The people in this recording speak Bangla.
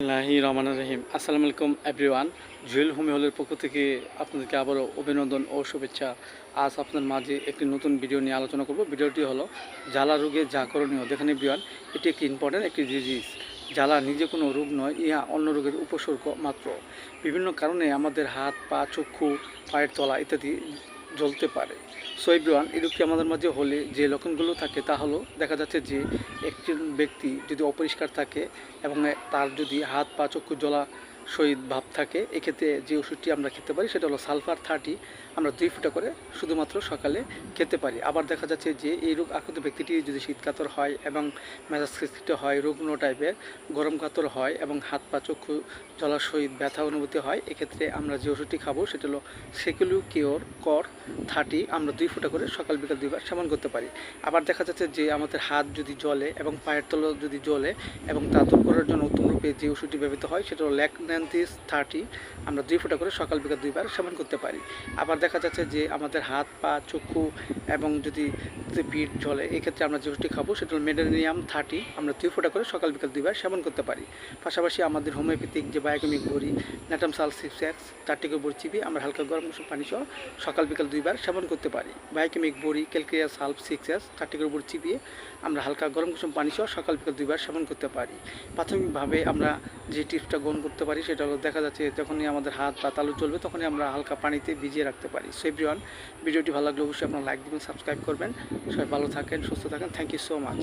লাহি রহমান রহিম। আসসালামু আলাইকুম এভরিওয়ান জুয়েল হোমি হলের পক্ষ থেকে আপনাদেরকে আবারও অভিনন্দন ও শুভেচ্ছা। আজ আপনার মাঝে একটি নতুন ভিডিও নিয়ে আলোচনা করব। ভিডিওটি হলো, জ্বালা রোগে যা করণীয়। দেখেন বিয়ান এটি একটি ইম্পর্ট্যান্ট একটি ডিজিজ জ্বালা নিজে কোনো রোগ নয়, ইহা অন্য রোগের উপসর্গ মাত্র। বিভিন্ন কারণে আমাদের হাত, পা, চক্ষু, পায়ের তলা ইত্যাদি জ্বলতে পারে। সো এভরিওয়ান এরকম আমাদের মাঝে হলে যে লক্ষণগুলো থাকে তা হলো, দেখা যাচ্ছে যে একজন ব্যক্তি যদি অপরিষ্কার থাকে এবং তার যদি হাত পা চক্ষু জ্বলা শহীদ ভাব থাকে, এক্ষেত্রে যে ওষুধটি আমরা খেতে পারি সেটা হলো সালফার থার্টি আমরা দুই ফুটা করে শুধুমাত্র সকালে খেতে পারি। আবার দেখা যাচ্ছে যে এই রোগ আক্রান্ত ব্যক্তিটি যদি শীতকাতর হয় এবং মেজাজ খিচখিচে হয় রুগ্ন টাইপের গরম কাতর হয় এবং হাত পা, চক্ষু জ্বলা সহিত ব্যথা অনুভূতি হয়, এক্ষেত্রে আমরা যে ওষুধটি খাব সেটা হলো সেকুলু কিওর কর থার্টি আমরা দুই ফুটা করে সকাল, বিকাল দুইবার সেবন করতে পারি। আবার দেখা যাচ্ছে যে আমাদের হাত যদি জলে এবং পায়ের তলা যদি জ্বলে এবং তা দূর করার জন্য উত্তম রূপে যে ওষুধটি ব্যবহৃত হয় সেটা হলো ল্যাকন্যান্থিস থার্টি আমরা দুই ফুটা করে সকাল বিকাল দুইবার সেবন করতে পারি। আবার দেখা যাচ্ছে যে আমাদের হাত, পা, চক্ষু এবং যদি পিঠ জ্বলে এক্ষেত্রে আমরা যে খাব সেটা হলো মেডেনিয়াম থার্টি আমরা দুই ফুটা করে সকাল বিকাল দুইবার সেবন করতে পারি। পাশাপাশি আমাদের হোমিওপ্যাথিক যে বায়োকেমিক বড়ি ন্যাটাম সাল সিক্স এক্স তার থেকে বড়ি চিবি আমরা হালকা গরম কুসুম পানি সহ সকাল বিকাল দুইবার সেবন করতে পারি। বায়োকেমিক বড়ি ক্যালকেরিয়া সালফ সিক্স এস তার থেকে বড়ি চিবিয়ে আমরা হালকা গরম কুসুম পানি সহ সকাল বিকাল দুইবার সেবন করতে পারি। প্রাথমিকভাবে আমরা যে টিপসটা গ্রহণ করতে পারি সেটা দেখা যাচ্ছে যখনই আমাদের হাত বা তালু চলবে তখনই আমরা হালকা পানিতে ভিজিয়ে রাখতে পারি। সো এভরিওয়ান ভিডিওটি ভালো লাগলে অবশ্যই আপনারা লাইক দিবেন সাবস্ক্রাইব করবেন। সবাই ভালো থাকেন, সুস্থ থাকেন। Thank you so much